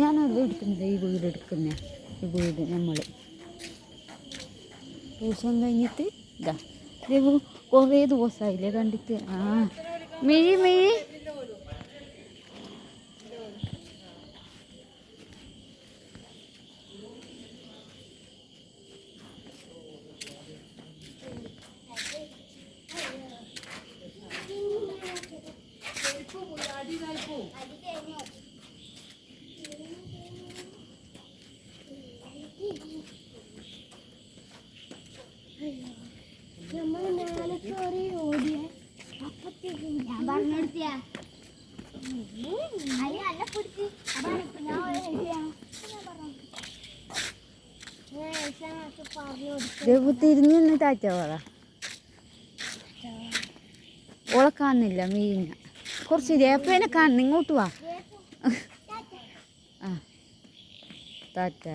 ഞാനത് എടുക്കുന്നത് ഈ വീട് എടുക്കുന്ന. ഈ വീട് നമ്മൾ ദിവസം കഴിഞ്ഞിട്ട് ഇതാ. കുറേ ദിവസമായില്ലേ കണ്ടിട്ട്. ആ തിരിഞ്ഞു നിന്ന് താറ്റ ഓളെ കാണുന്നില്ല മീന കുറച്ച് രേപ്പേനെ കാണുന്നു ഇങ്ങോട്ട് വാ. ആ. താറ്റ